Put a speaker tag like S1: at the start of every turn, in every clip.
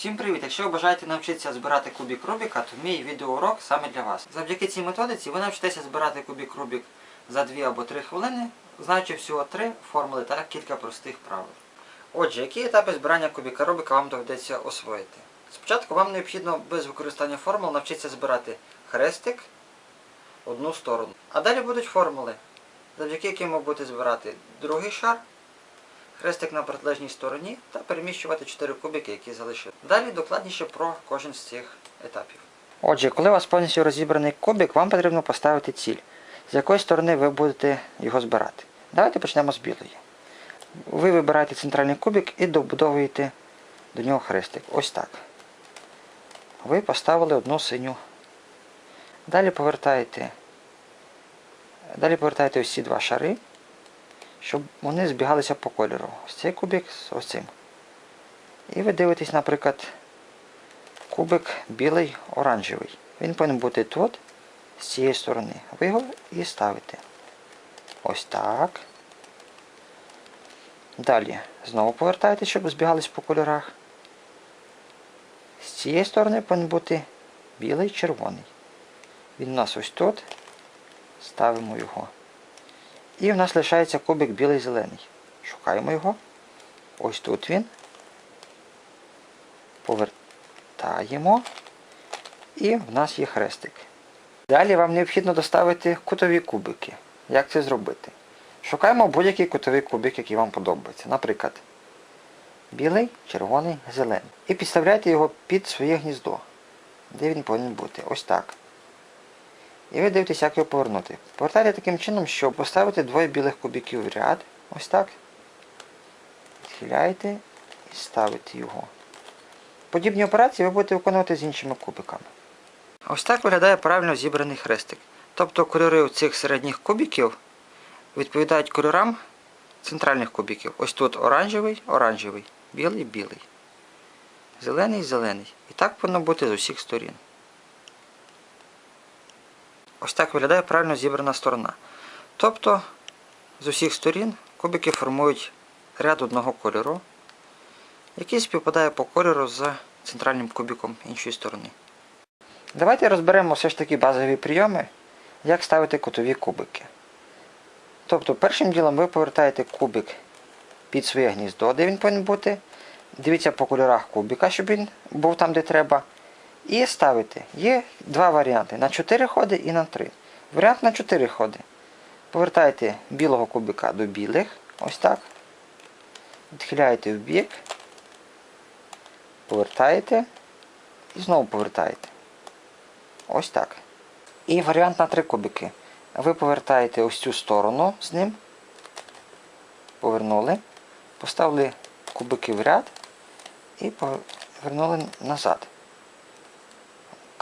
S1: Всім привіт! Якщо ви бажаєте навчитися збирати кубік Рубіка, то мій відеоурок саме для вас. Завдяки цій методиці ви навчитеся збирати кубік Рубік за 2 або 3 хвилини, знаючи всього 3 формули та кілька простих правил. Отже, які етапи збирання кубіка Рубіка вам доведеться освоїти? Спочатку вам необхідно без використання формул навчитися збирати хрестик одну сторону. А далі будуть формули, завдяки яким ви будете збирати другий шар хрестик на протилежній стороні та переміщувати 4 кубики, які залишили. Далі докладніше про кожен з цих етапів. Отже, коли у вас повністю розібраний кубик, вам потрібно поставити ціль, з якої сторони ви будете його збирати. Давайте почнемо з білої. Ви вибираєте центральний кубик і добудовуєте до нього хрестик. Ось так. Ви поставили одну синю. Далі повертаєте. Далі повертаєте ось два шари щоб вони збігалися по кольору. Ось цей кубик з ось цим. І ви дивитесь, наприклад, кубик білий оранжевий. Він повинен бути тут, з цієї сторони. Ви його і ставите. Ось так. Далі знову повертаєте, щоб збігались по кольорах. З цієї сторони повинен бути білий червоний. Він у нас ось тут. Ставимо його. І в нас лишається кубик білий-зелений. Шукаємо його. Ось тут він. Повертаємо. І в нас є хрестик. Далі вам необхідно доставити кутові кубики. Як це зробити? Шукаємо будь-який кутовий кубик, який вам подобається. Наприклад, білий, червоний, зелений. І підставляйте його під своє гніздо. Де він повинен бути? Ось так. І ви дивитесь, як його повернути. Повертайте таким чином, щоб поставити двоє білих кубиків в ряд. Ось так. Відхиляєте і ставите його. Подібні операції ви будете виконувати з іншими кубиками. Ось так виглядає правильно зібраний хрестик. Тобто кольори цих середніх кубиків відповідають кольорам центральних кубиків. Ось тут оранжевий, оранжевий, білий, білий. Зелений, зелений. І так повинно бути з усіх сторін. Ось так виглядає правильно зібрана сторона. Тобто з усіх сторін кубики формують ряд одного кольору, який співпадає по кольору з центральним кубиком іншої сторони. Давайте розберемо все ж таки базові прийоми, як ставити кутові кубики. Тобто першим ділом ви повертаєте кубик під своє гніздо, де він повинен бути. Дивіться по кольорах кубика, щоб він був там, де треба. І ставите. Є два варіанти. На 4 ходи і на 3. Варіант на 4 ходи. Повертаєте білого кубика до білих. Ось так. Відхиляєте в бік. Повертаєте. І знову повертаєте. Ось так. І варіант на 3 кубики. Ви повертаєте ось цю сторону з ним. Повернули. Поставили кубики в ряд і повернули назад.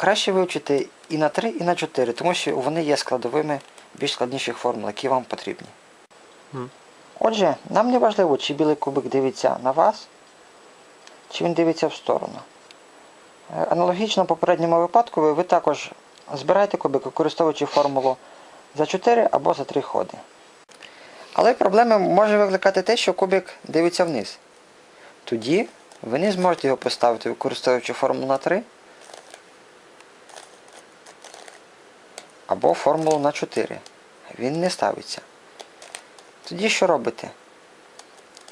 S1: Краще вивчити і на 3, і на 4, тому що вони є складовими більш складніших формул, які вам потрібні. Отже, нам не важливо, чи білий кубик дивиться на вас, чи він дивиться в сторону. Е, Аналогічно попередньому випадку ви, ви також збираєте кубик, використовуючи формулу за 4 або за 3 ходи. Але проблеми може викликати те, що кубик дивиться вниз. Тоді ви не зможете його поставити, використовуючи формулу на 3. Або формулу на 4. Він не ставиться. Тоді що робите?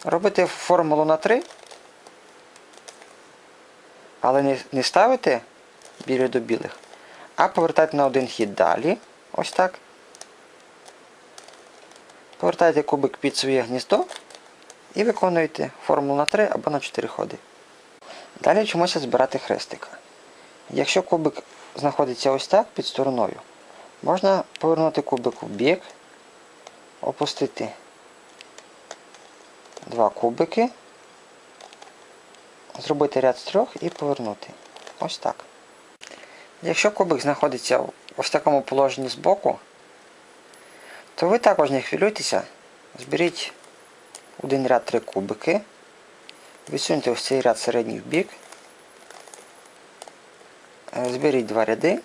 S1: Робите формулу на 3, але не, ставите білі до білих, а повертаєте на один хід далі. Ось так. Повертаєте кубик під своє гніздо і виконуєте формулу на 3 або на 4 ходи. Далі вчимося збирати хрестика. Якщо кубик знаходиться ось так під стороною, Можна повернути кубик в бік, опустити два кубики, зробити ряд з трьох і повернути. Ось так. Якщо кубик знаходиться в такому положенні збоку, то ви також не хвилюйтеся, зберіть один ряд три кубики, відсуньте ось цей ряд середній в бік, е, зберіть два ряди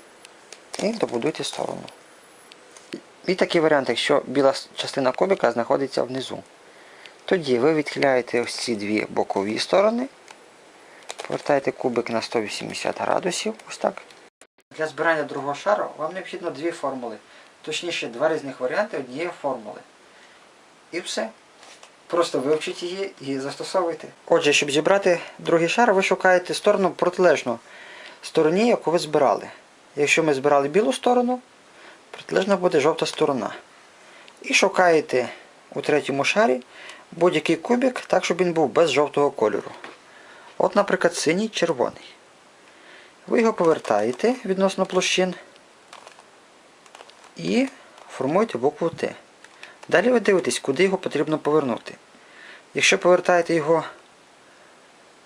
S1: і добудуйте сторону. І такий варіант, якщо біла частина кубика знаходиться внизу. Тоді ви відхиляєте ось ці дві бокові сторони, Повертаєте кубик на 180 градусів. Ось так. Для збирання другого шару вам необхідно дві формули. Точніше, два різних варіанти однієї формули. І все. Просто вивчіть її і застосовуйте. Отже, щоб зібрати другий шар, ви шукаєте сторону протилежну стороні, яку ви збирали. Якщо ми збирали білу сторону, протилежна буде жовта сторона. І шукаєте у третьому шарі будь-який кубик, так, щоб він був без жовтого кольору. От, наприклад, синій червоний. Ви його повертаєте відносно площин і формуєте букву Т. Далі ви дивитесь, куди його потрібно повернути. Якщо повертаєте його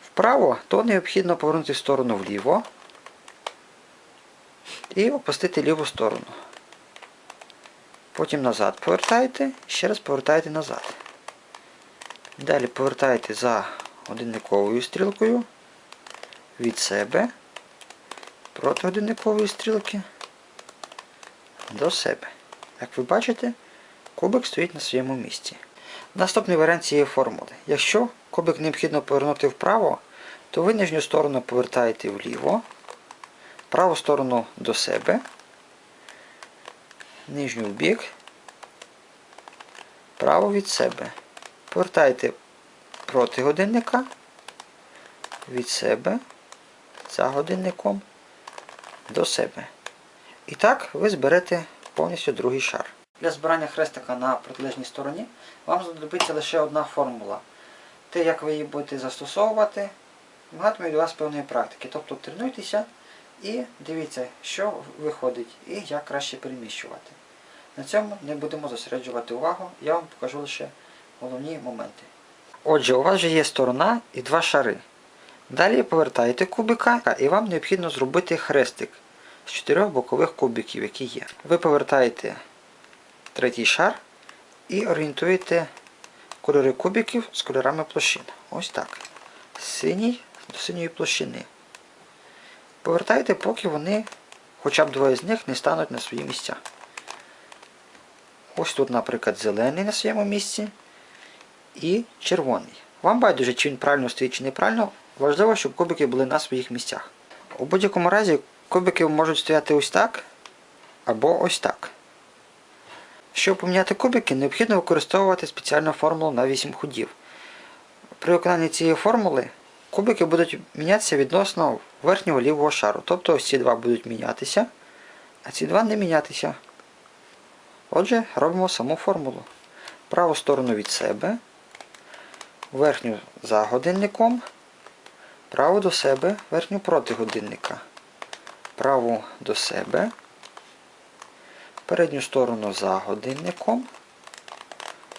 S1: вправо, то необхідно повернути в сторону вліво і опустити ліву сторону. Потім назад повертаєте, ще раз повертаєте назад. Далі повертаєте за годинниковою стрілкою від себе проти годинникової стрілки до себе. Як ви бачите, кубик стоїть на своєму місці. Наступний варіант цієї формули. Якщо кубик необхідно повернути вправо, то ви нижню сторону повертаєте вліво, праву сторону до себе, нижню в бік, право від себе. Повертаєте проти годинника, від себе, за годинником, до себе. І так ви зберете повністю другий шар. Для збирання хрестика на протилежній стороні вам знадобиться лише одна формула. Те, як ви її будете застосовувати, вимагатиме від вас певної практики. Тобто тренуйтеся і дивіться, що виходить і як краще переміщувати. На цьому не будемо зосереджувати увагу, я вам покажу лише головні моменти. Отже, у вас вже є сторона і два шари. Далі повертаєте кубика і вам необхідно зробити хрестик з чотирьох бокових кубиків, які є. Ви повертаєте третій шар і орієнтуєте кольори кубиків з кольорами площин. Ось так. Синій до синьої площини. Повертайте, поки вони, хоча б двоє з них, не стануть на свої місця. Ось тут, наприклад, зелений на своєму місці і червоний. Вам байдуже, чи він правильно стоїть, чи неправильно. Важливо, щоб кубики були на своїх місцях. У будь-якому разі кубики можуть стояти ось так або ось так. Щоб поміняти кубики, необхідно використовувати спеціальну формулу на 8 ходів. При виконанні цієї формули кубики будуть мінятися відносно верхнього лівого шару. Тобто ось ці два будуть мінятися, а ці два не мінятися. Отже, робимо саму формулу. Праву сторону від себе, верхню за годинником, праву до себе, верхню проти годинника, праву до себе, передню сторону за годинником,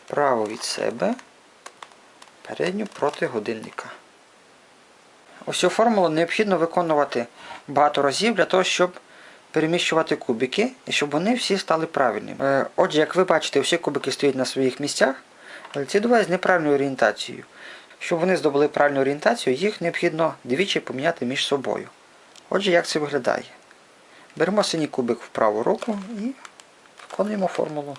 S1: праву від себе, передню проти годинника. Цю формулу необхідно виконувати багато разів для того, щоб переміщувати кубики і щоб вони всі стали правильними. Е, Отже, як ви бачите, всі кубики стоять на своїх місцях, але ці два з неправильною орієнтацією. Щоб вони здобули правильну орієнтацію, їх необхідно двічі поміняти між собою. Отже, як це виглядає? Беремо синій кубик в праву руку і виконуємо формулу.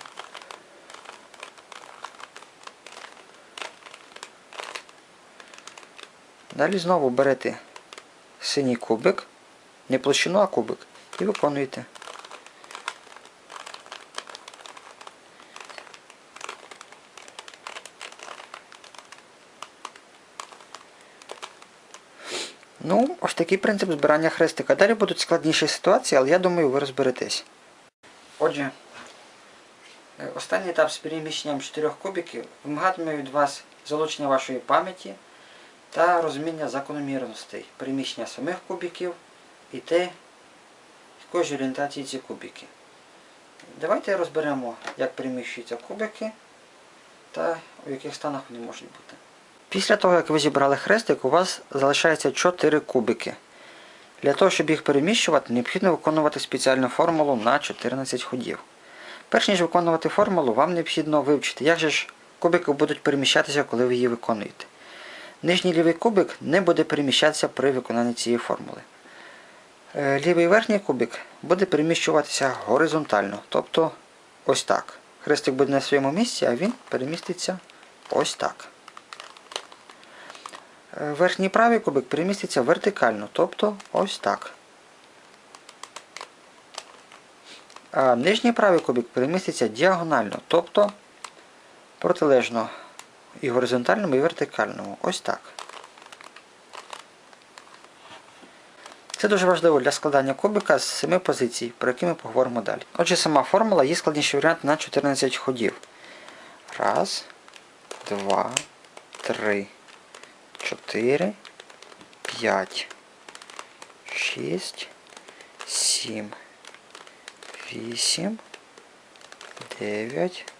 S1: Далі знову берете синій кубик, не площину, а кубик, і виконуєте. Ну, ось такий принцип збирання хрестика. Далі будуть складніші ситуації, але я думаю, ви розберетесь. Отже, е, останній етап з переміщенням чотирьох кубиків вимагатиме від вас залучення вашої пам'яті та розуміння закономірностей переміщення самих кубиків і те, якої ж орієнтації ці кубики. Давайте розберемо, як переміщуються кубики та у яких станах вони можуть бути. Після того, як ви зібрали хрестик, у вас залишається 4 кубики. Для того, щоб їх переміщувати, необхідно виконувати спеціальну формулу на 14 ходів. Перш ніж виконувати формулу, вам необхідно вивчити, як же ж кубики будуть переміщатися, коли ви її виконуєте. Нижній лівий кубик не буде переміщатися при виконанні цієї формули. Е, Лівий верхній кубик буде переміщуватися горизонтально, тобто ось так. Хрестик буде на своєму місці, а він переміститься ось так. Е, Верхній правий кубик переміститься вертикально, тобто ось так. А нижній правий кубик переміститься діагонально, тобто протилежно і горизонтальному, і вертикальному. Ось так. Це дуже важливо для складання кубика з 7 позицій, про які ми поговоримо далі. Отже, сама формула є складніший варіант на 14 ходів. Раз, два, три, чотири, п'ять, шість, сім, вісім, дев'ять,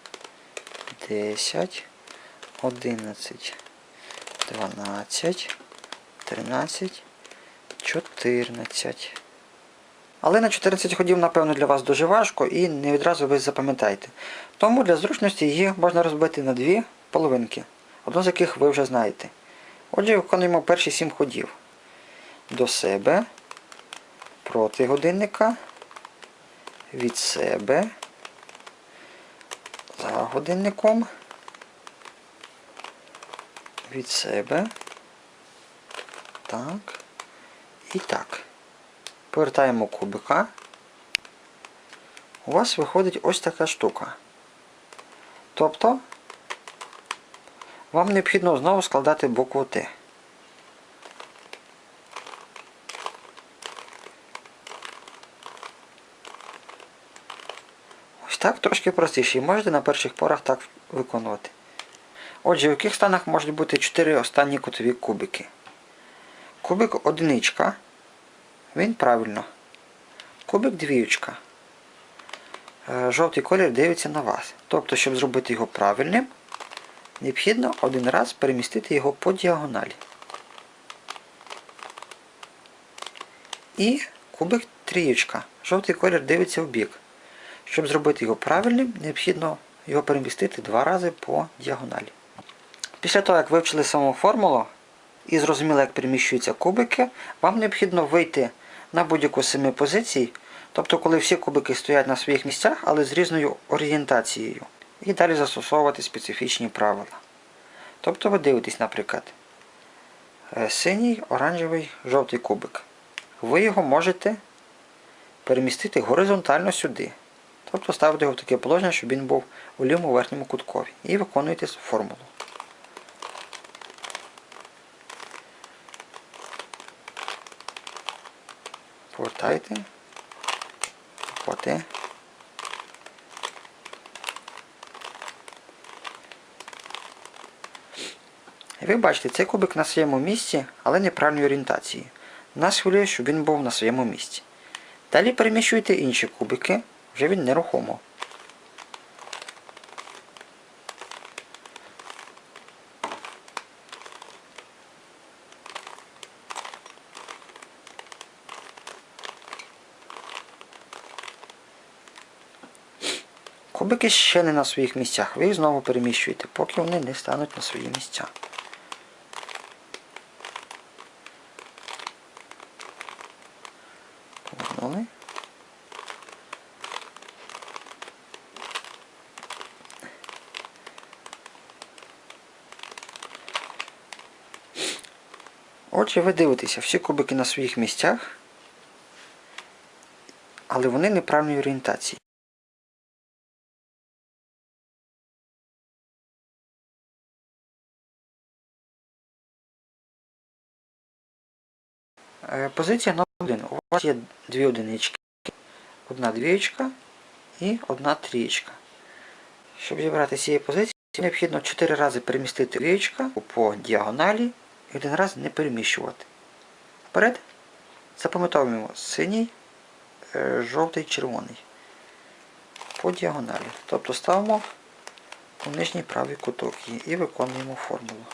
S1: десять, одинадцять, дванадцять, тринадцять. 14. Але на 14 ходів, напевно, для вас дуже важко і не відразу ви запам'ятаєте. Тому для зручності її можна розбити на дві половинки, одну з яких ви вже знаєте. Отже, виконуємо перші 7 ходів. До себе, проти годинника, від себе, за годинником, від себе. Так. І так, повертаємо кубика. У вас виходить ось така штука. Тобто, вам необхідно знову складати букву Т. Ось так трошки простіше. І можете на перших порах так виконувати. Отже, в яких станах можуть бути 4 останні кутові кубики? Кубик одиничка. Він правильно. Кубик двіючка. Е, Жовтий колір дивиться на вас. Тобто, щоб зробити його правильним, необхідно один раз перемістити його по діагоналі. І кубик трієчка. Жовтий колір дивиться в бік. Щоб зробити його правильним, необхідно його перемістити два рази по діагоналі. Після того, як вивчили саму формулу, і зрозуміли, як переміщуються кубики, вам необхідно вийти на будь-яку з семи позицій, тобто коли всі кубики стоять на своїх місцях, але з різною орієнтацією. І далі застосовувати специфічні правила. Тобто ви дивитесь, наприклад, е, синій, оранжевий, жовтий кубик. Ви його можете перемістити горизонтально сюди. Тобто ставити його в таке положення, щоб він був у лівому верхньому куткові. І виконуєте формулу. Повертайте, хвати. І ви бачите, цей кубик на своєму місці, але неправильної орієнтації. Нас хвилює, щоб він був на своєму місці. Далі переміщуйте інші кубики, вже він нерухомо. Кубики ще не на своїх місцях. Ви їх знову переміщуєте, поки вони не стануть на свої місця. Повернули. Отже, ви дивитеся, всі кубики на своїх місцях, але вони неправильної орієнтації. Позиція номер 1. У вас є дві одинички, одна двієчка і одна трієчка. Щоб зібрати з цієї позиції, необхідно 4 рази перемістити двієчка по діагоналі і один раз не переміщувати. Вперед запам'ятовуємо синій, е, жовтий, червоний. По діагоналі. Тобто ставимо у нижній правий куток і виконуємо формулу.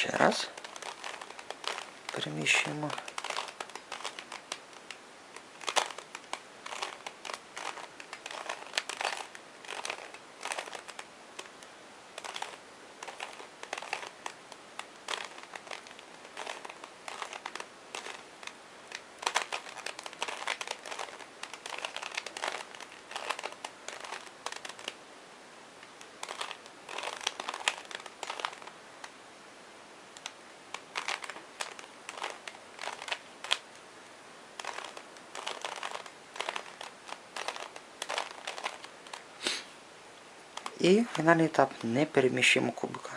S1: Ще раз. Переміщуємо. І фінальний етап не переміщуємо кубика.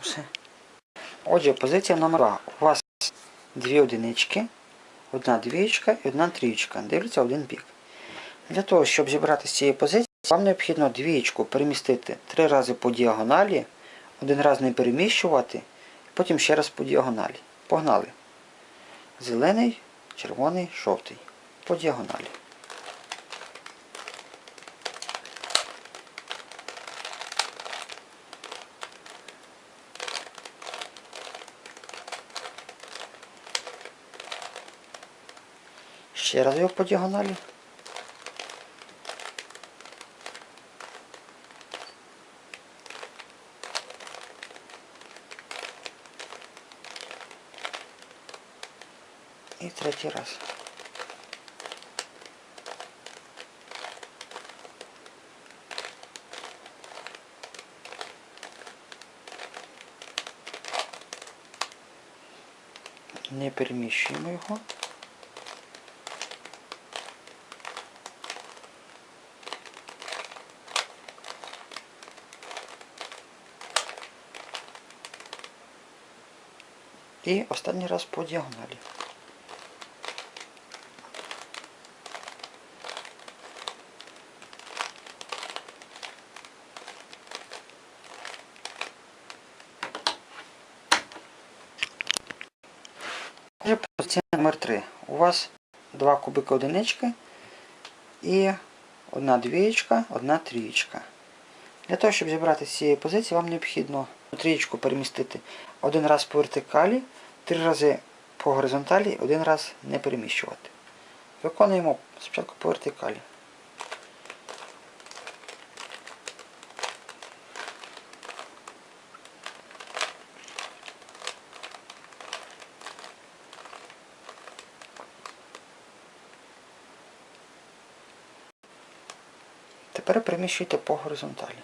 S1: Все. Отже, позиція номер 2. У вас дві одинички, одна двієчка і одна трієчка. Дивляться один бік. Для того, щоб зібрати з цієї позиції, вам необхідно двієчку перемістити три рази по діагоналі, один раз не переміщувати, потім ще раз по діагоналі. Погнали. Зелений, червоний, жовтий. По діагоналі. Ще раз його по діагоналі. І третій раз. Не переміщуємо його. І останній раз по діагоналі. Отже, позиція номер 3. Вас два кубики одинички і одна двієчка, одна трієчка. Для того, щоб зібрати з цієї позиції, вам необхідно трієчку перемістити один раз по вертикалі, три рази по горизонталі, один раз не переміщувати. Виконуємо спочатку по вертикалі. Тепер переміщуйте по горизонталі.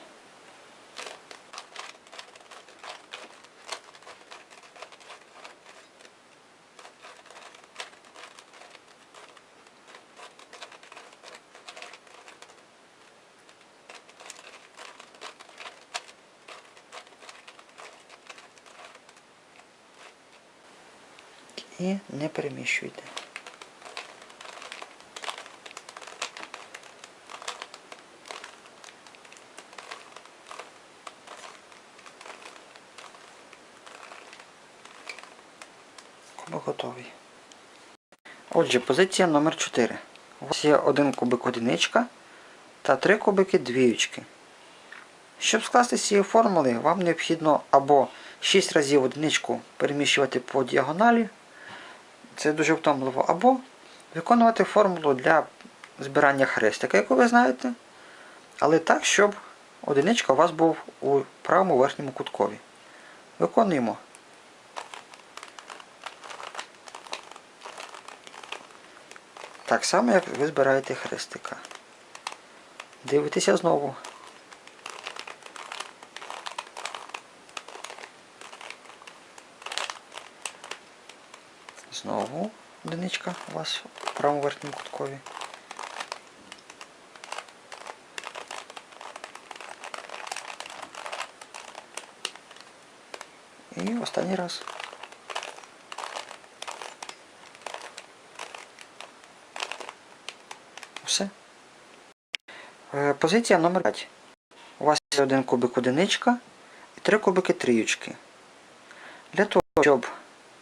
S1: І не переміщуйте. Кубик готовий. Отже, позиція номер 4. У вас є один кубик одиничка та три кубики двіючки. Щоб скласти з цієї формули, вам необхідно або 6 разів одиничку переміщувати по діагоналі, це дуже втомливо, або виконувати формулу для збирання хрестика, яку ви знаєте, але так, щоб одиничка у вас був у правому верхньому куткові. Виконуємо. Так само, як ви збираєте хрестика. Дивитеся знову. Знову одиничка у вас в правому верхньому куткові. І останній раз. Все. Е, Позиція номер 5. У вас є один кубик одиничка і три кубики тріючки. Для того, щоб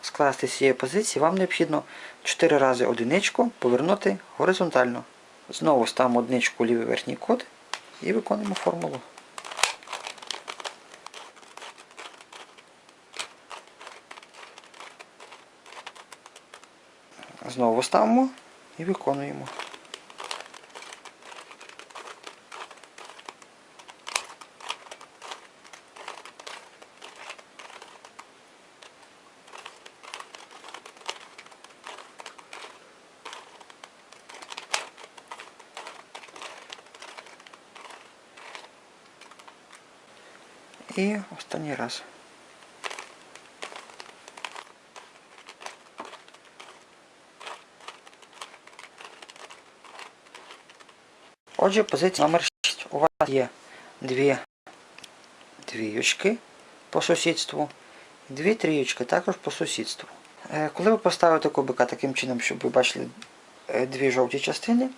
S1: скласти з цієї позиції, вам необхідно 4 рази одиничку повернути горизонтально. Знову ставимо одиничку у лівий верхній кут і виконуємо формулу. Знову ставимо і виконуємо. І останній раз. Отже, позиція номер 6. У вас є дві двіючки по сусідству, і дві тріючки також по сусідству. Е, Коли ви поставите кубика таким чином, щоб ви бачили е, дві жовті частини,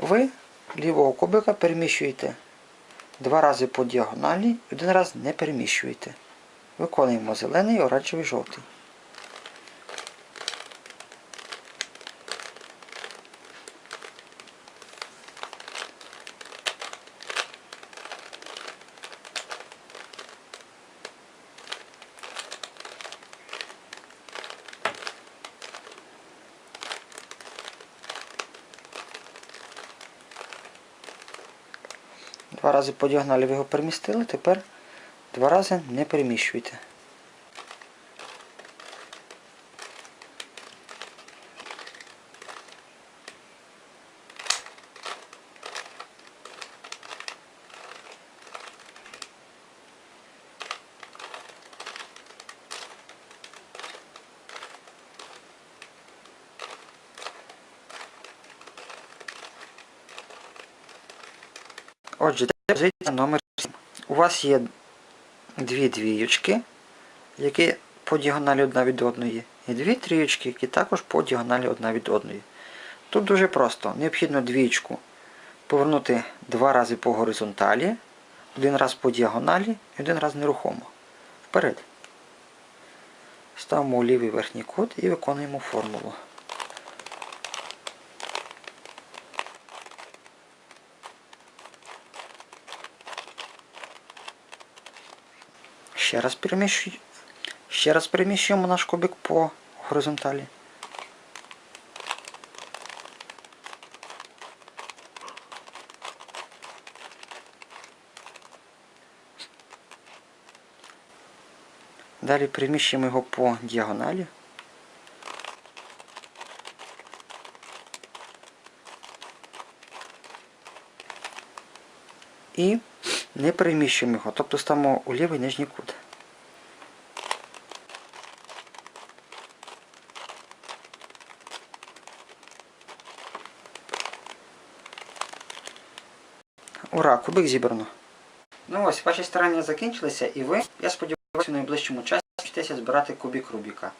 S1: ви лівого кубика переміщуєте два рази по діагоналі один раз не переміщуєте. Виконуємо зелений, оранжевий, жовтий. Два рази по ви його перемістили, тепер два рази не переміщуйте. Отже, позиція номер 7. У вас є дві двіючки, які по діагоналі одна від одної, і дві тріючки, які також по діагоналі одна від одної. Тут дуже просто. Необхідно двіючку повернути два рази по горизонталі, один раз по діагоналі і один раз нерухомо. Вперед. Ставимо у лівий верхній кут і виконуємо формулу. Ще раз переміщуй. Ще раз переміщуємо наш кубик по горизонталі. Далі переміщуємо його по діагоналі. І не переміщуємо його, тобто ставимо у лівий нижній кут. Ура, кубик зібрано. Ну ось, ваші старання закінчилися і ви, я сподіваюся, в найближчому часі вчитеся збирати кубік Рубіка.